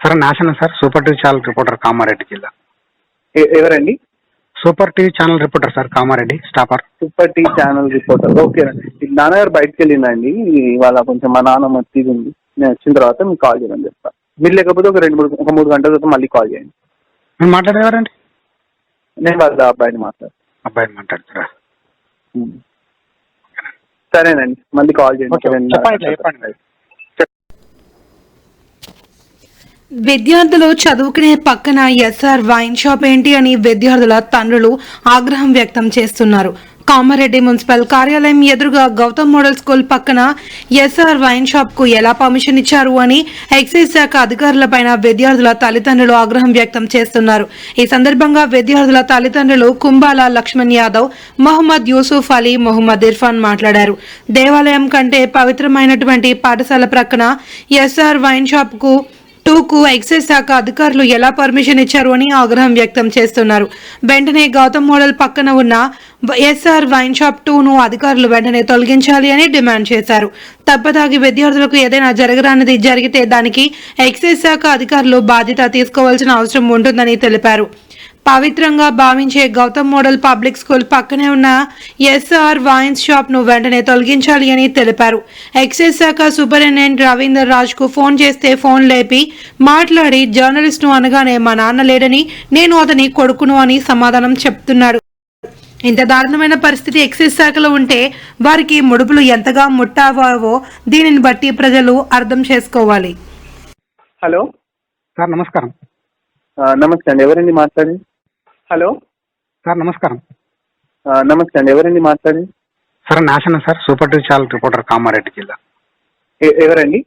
Sir నాశనం sir. Super TV channel reporter Kamareddy జిల్లా. ఎవరండి? Super TV channel reporter sir Kamareddy stopper super T channel reporter. Okay అండి నాన్నగారు బయటకు వెళ్ళిందండి ఇవాళ కొంచెం మా నాన్న మత్తీది ఉంది. నేను వచ్చిన తర్వాత మీకు కాల్ చేయమని చెప్తా. మీరు లేకపోతే ఒక రెండు మూడు ఒక మూడు గంటల తర్వాత మళ్ళీ కాల్ చేయండి. మీరు మాట్లాడేవారండి? నేను వాళ్ళ అబ్బాయిని మాట్లాడు అబ్బాయిని మాట్లాడుతారా? సరేనండి. మళ్ళీ కాల్ చేయండి. చెప్పండి చెప్పండి విద్యార్థులు చదువుకునే పక్కన ఎస్ఆర్ వైన్ షాప్ ఏంటి అని విద్యార్థుల తండ్రులు ఆగ్రహం వ్యక్తం చేస్తున్నారు. కామారెడ్డి మున్సిపల్ కార్యాలయం ఎదురుగా గౌతమ్ మోడల్ స్కూల్ పక్కన ఎస్ఆర్ వైన్ షాప్కు ఎలా పర్మిషన్ ఇచ్చారు అని ఎక్సైజ్ శాఖ అధికారులపైన విద్యార్థుల తల్లిదండ్రులు ఆగ్రహం వ్యక్తం చేస్తున్నారు. ఈ సందర్భంగా విద్యార్థుల తల్లిదండ్రులు కుంబాల లక్ష్మణ్ యాదవ్ మొహమ్మద్ యూసుఫ్ అలీ మొహమ్మద్ ఇర్ఫాన్ మాట్లాడారు. దేవాలయం కంటే పవిత్రమైనటువంటి పాఠశాల ప్రక్కన ఎస్ఆర్ వైన్ షాప్కు టూకు ఎక్సైజ్ శాఖ అధికారులు ఎలా పర్మిషన్ ఇచ్చారు అని ఆగ్రహం వ్యక్తం చేస్తున్నారు. వెంటనే గౌతమ్ మోడల్ పక్కన ఉన్న ఎస్ఆర్ వైన్ షాప్ టూను అధికారులు వెంటనే తొలగించాలి అని డిమాండ్ చేశారు. తప్పదాగి విద్యార్థులకు ఏదైనా జరగరానిది జరిగితే దానికి ఎక్సైజ్ శాఖ అధికారులు బాధ్యత తీసుకోవాల్సిన అవసరం ఉంటుందని తెలిపారు. పవిత్రంగా భావించే గౌతమ్ మోడల్ పబ్లిక్ స్కూల్ పక్కనే ఉన్న ఎస్ఆర్ వైన్స్ షాప్ను వెంటనే తొలగించాలి అని తెలిపారు. ఎక్సైజ్ శాఖ సూపరింటెండెంట్ రవీందర్ రాజ్కు ఫోన్ చేస్తే ఫోన్ లేపి మాట్లాడి జర్నలిస్ట్ను అనగానే మా నాన్న లేడని నేను అతని కొడుకును అని సమాధానం చెప్తున్నాడు ఇంత దారుణమైన పరిస్థితి ఎక్సైజ్ శాఖలో ఉంటే వారికి ముడుపులు ఎంతగా ముట్టావో దీనిని బట్టి ప్రజలు అర్థం చేసుకోవాలి. హలో. సార్ నమస్కారం. నమస్తే అండి. ఎవరండి మాట్లాడి హలో. సార్ నమస్కారం. నమస్తే అండి. ఎవరండి మాట్లాడి సార్ నాశనం sir super TV channel reporter Kamareddy జిల్లా. ఎవరండి?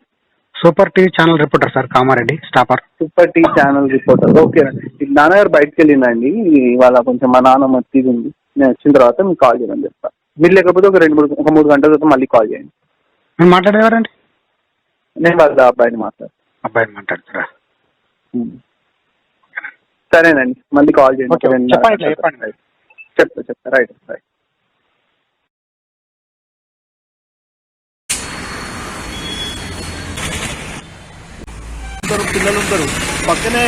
Super TV channel reporter sir Kamareddy stopper super tea channel reporter. Okay అండి. నాన్నగారు బయటకు వెళ్ళిందండి ఇవాళ కొంచెం మా నాన్న మత్తీది ఉంది. నేను వచ్చిన తర్వాత మీకు కాల్ చేయమని చెప్తా. మీరు లేకపోతే ఒక రెండు మూడు ఒక మూడు గంటల తర్వాత మళ్ళీ కాల్ చేయండి. మీరు మాట్లాడేవారండి నేను వాళ్ళ అబ్బాయిని మాట్లాడు అబ్బాయిని మాట్లాడుతారా? సరేనండి. మళ్ళీ కాల్ చేయండి. చెప్పండి చెప్పండి. చెప్తా చెప్తా. Right right. పిల్లలు ఉంటారు పక్కనే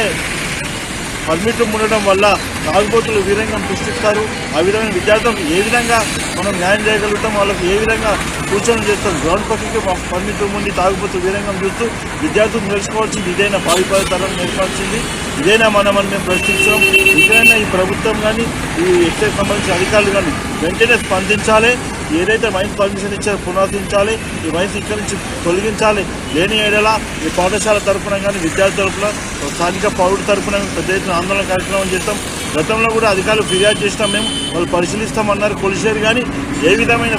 పర్మిట్లు ఉండడం వల్ల తాగుబోతులు వీరంగం సృష్టిస్తారు. ఆ విధమైన విద్యార్థులకు ఏ విధంగా మనం న్యాయం చేయగలుగుతాం? వాళ్ళకి ఏ విధంగా సూచనలు చేస్తాం గ్రౌండ్ పక్కకి పర్మిట్లు ఉండి తాగుబోతు వీరంగం చూస్తూ విద్యార్థులు నేర్చుకోవాల్సింది ఇదైనా? పావిపద తరం నేర్పాల్సింది ఇదైనా మనమని మేము ప్రశ్నించాం ఇదైనా ఈ ప్రభుత్వం కానీ ఈ ఎక్సైజ్ సంబంధించిన అధికారులు కానీ వెంటనే స్పందించాలి. ఏదైతే మైన్స్ పర్మిషన్ ఇచ్చారో పునరుద్ధరించాలి. ఈ మైన్స్ ఇక్కడి నుంచి తొలగించాలి. లేని ఏడలా ఈ పాఠశాల తరపున కానీ విద్యార్థి తరఫున స్థానిక పౌరుడు తరఫున పెద్ద ఎత్తున ఆందోళన కార్యక్రమం చేస్తాం. గతంలో కూడా అధికారులు ఫిర్యాదు చేసినాం మేము. వాళ్ళు పరిశీలిస్తామన్నారు కొలిసేరు కానీ ఏ విధమైన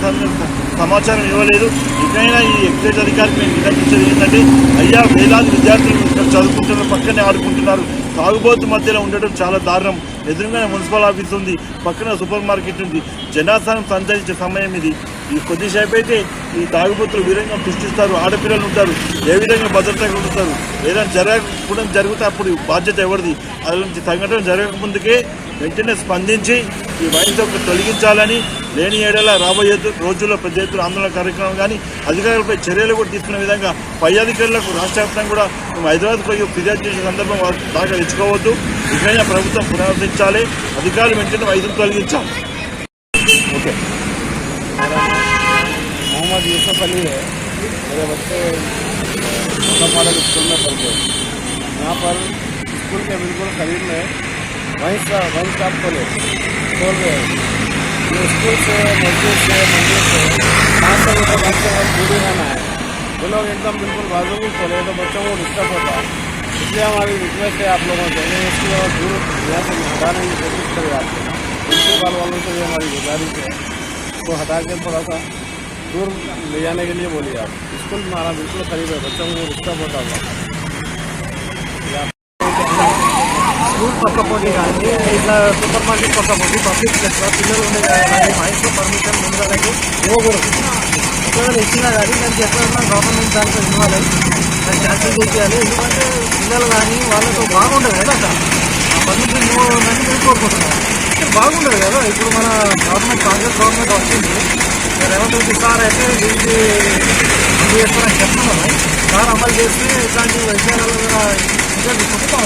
సమాచారం ఇవ్వలేదు. ఇకైనా ఈ ఎక్సైజ్ అధికారికి మేము విన్నపించేది ఏంటంటే అయ్యా వేలాది విద్యార్థులు ఇక్కడ చదువుకుంటున్నారు పక్కనే ఆడుకుంటున్నారు. తాగుబోతు మధ్యలో ఉండడం చాలా దారుణం. ఎదురుగానే మున్సిపల్ ఆఫీస్ ఉంది పక్కన సూపర్ మార్కెట్ ఉంది. జనాస్థానం సంచరించే సమయం ఇది. ఈ కొద్దిసేపు అయితే ఈ తాగుబోతులు వీరంగా సృష్టిస్తారు ఆడపిల్లలు ఉంటారు ఏ విధంగా భద్రతగా ఉంటారు ఏదైనా జరగకుండా జరిగితే అప్పుడు బాధ్యత ఎవరిది? అలాంటి సంఘటన జరగకముందుకే వెంటనే స్పందించి ఈ వైన్స్ తొలగించాలని లేని ఏడేళ్ళ రాబోయే రోజుల్లో పెద్ద ఎత్తున ఆందోళన కార్యక్రమం కానీ అధికారులపై చర్యలు కూడా తీసుకునే విధంగా పై అధికారులకు రాష్ట్ర వ్యాప్తంగా కూడా మేము హైదరాబాద్ పోయి ఫిర్యాదు చేసిన సందర్భం వారు దాకా తెచ్చుకోవద్దు. ఇకైనా ప్రభుత్వం పునరుద్ధరించాలి అధికారులు వెంటనే వైద్యం తొలగించాలి. मोहम्मद यूसुफ अली है। मेरे बच्चे मॉडल स्कूल में पढ़ते हैं यहाँ पर स्कूल के बिल्कुल करीब में वहीं से, वहीं शॉप खोले खोल रहे हैं। स्कूल से मस्जिद से, मंदिर से पाँच सौ मीटर घर से दूरी रहना है वो लोग एकदम बिल्कुल बाजू में खोले तो बच्चों को डिस्टर्ब होता है। इसलिए हमारी रिक्वेस्ट है आप लोगों से इसकी और दूर, यहाँ से हटाने की कोशिश करें आपको प्रिंसिपल वालों से भी हमारी गुजारिश है। इसको हटा के थोड़ा सा दूर ले जाने के लिए बोलिए आप स्कूल हमारा बिल्कुल करीब है बच्चों को डिस्टर्ब होता होगा స్కూల్ పక్క పోటీ కానీ ఇట్లా సూపర్ మార్కెట్ పక్క పోటీ పబ్లిక్ ప్లేస్లో పిల్లలు ఉండే కానీ మైండ్లో పర్మిషన్ ముందరకి ఇవ్వకూడదు ఒకవేళ ఇచ్చినా కానీ దానికి ఎక్కడన్నా గవర్నమెంట్ దాంట్లో ఇవ్వాలి దాన్ని క్యాన్సిల్ చేయాలి ఎందుకంటే పిల్లలు కానీ వాళ్ళతో బాగుండదు కదా అక్కడ ఆ పర్మిషన్ ఇవ్వాలని నేను కోరుకుంటున్నాను అంటే బాగుండదు కదా ఇప్పుడు మన గవర్నమెంట్ కాంగ్రెస్ గవర్నమెంట్ వచ్చింది రేవంత్ రెడ్డి సార్ అయితే దీనికి చేస్తారని చెప్తున్నాను సార్ అమలు చేసి ఇట్లాంటి విషయాలలో కూడా ఇంకా చెప్తాం